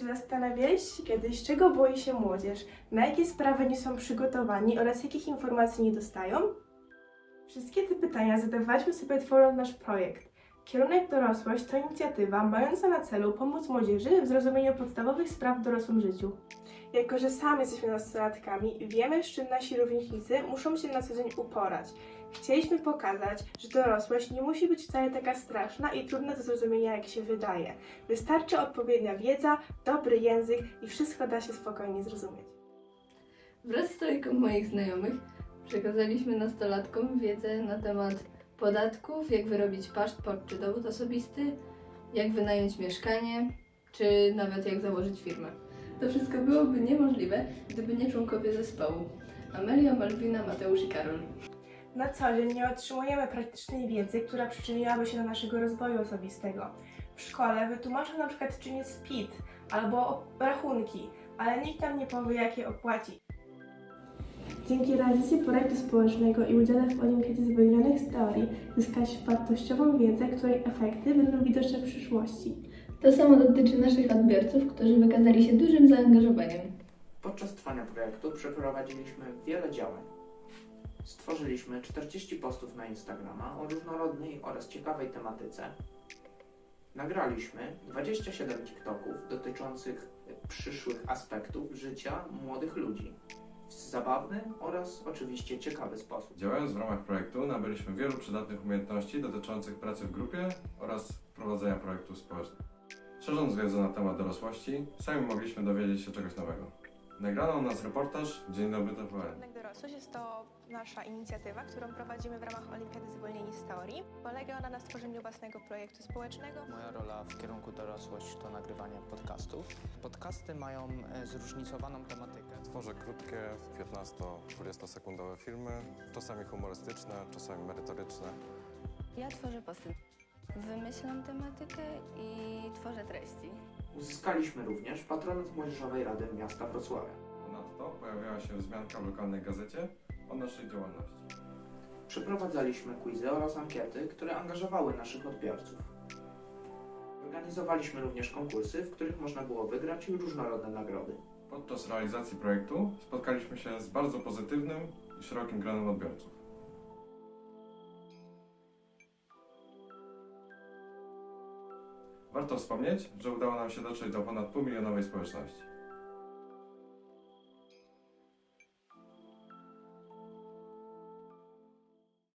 Czy zastanawiałeś się kiedyś, czego boi się młodzież, na jakie sprawy nie są przygotowani oraz jakich informacji nie dostają? Wszystkie te pytania zadawaliśmy sobie tworząc nasz projekt. Kierunek Dorosłość to inicjatywa mająca na celu pomóc młodzieży w zrozumieniu podstawowych spraw w dorosłym życiu. Jako, że sami jesteśmy nastolatkami, wiemy, z czym nasi rówieśnicy muszą się na co dzień uporać. Chcieliśmy pokazać, że dorosłość nie musi być wcale taka straszna i trudna do zrozumienia, jak się wydaje. Wystarczy odpowiednia wiedza, dobry język i wszystko da się spokojnie zrozumieć. Wraz z trójką moich znajomych przekazaliśmy nastolatkom wiedzę na temat podatków, jak wyrobić paszport czy dowód osobisty, jak wynająć mieszkanie, czy nawet jak założyć firmę. To wszystko byłoby niemożliwe, gdyby nie członkowie zespołu. Amelia, Malwina, Mateusz i Karol. Na co dzień nie otrzymujemy praktycznej wiedzy, która przyczyniłaby się do naszego rozwoju osobistego. W szkole wytłumaczą na przykład czym jest PIT albo rachunki, ale nikt nam nie powie jak je opłacić. Dzięki realizacji projektu społecznego i udziale w Olimpiadzie Zwolnionych z Teorii zyskać wartościową wiedzę, której efekty będą widoczne w przyszłości. To samo dotyczy naszych odbiorców, którzy wykazali się dużym zaangażowaniem. Podczas trwania projektu przeprowadziliśmy wiele działań. Stworzyliśmy 40 postów na Instagrama o różnorodnej oraz ciekawej tematyce. Nagraliśmy 27 TikToków dotyczących przyszłych aspektów życia młodych ludzi w zabawny oraz oczywiście ciekawy sposób. Działając w ramach projektu nabyliśmy wielu przydatnych umiejętności dotyczących pracy w grupie oraz prowadzenia projektów społecznych. Szerząc wiedzę na temat dorosłości, sami mogliśmy dowiedzieć się czegoś nowego. Nagrano u nas reportaż Dzień dobry TVN. Kierunek Dorosłość jest to nasza inicjatywa, którą prowadzimy w ramach Olimpiady Zwolnieni z Teorii. Polega ona na stworzeniu własnego projektu społecznego. Moja rola w kierunku dorosłość to nagrywanie podcastów. Podcasty mają e, zróżnicowaną tematykę. Tworzę krótkie, 15-20 sekundowe filmy, czasami humorystyczne, czasami merytoryczne. Ja tworzę posty. Wymyślam tematykę i tworzę treści. Uzyskaliśmy również patronat Młodzieżowej Rady Miasta Wrocławia. Ponadto pojawiała się wzmianka w lokalnej gazecie o naszej działalności. Przeprowadzaliśmy quizy oraz ankiety, które angażowały naszych odbiorców. Organizowaliśmy również konkursy, w których można było wygrać różnorodne nagrody. Podczas realizacji projektu spotkaliśmy się z bardzo pozytywnym i szerokim gronem odbiorców. Warto wspomnieć, że udało nam się dotrzeć do ponad półmilionowej społeczności.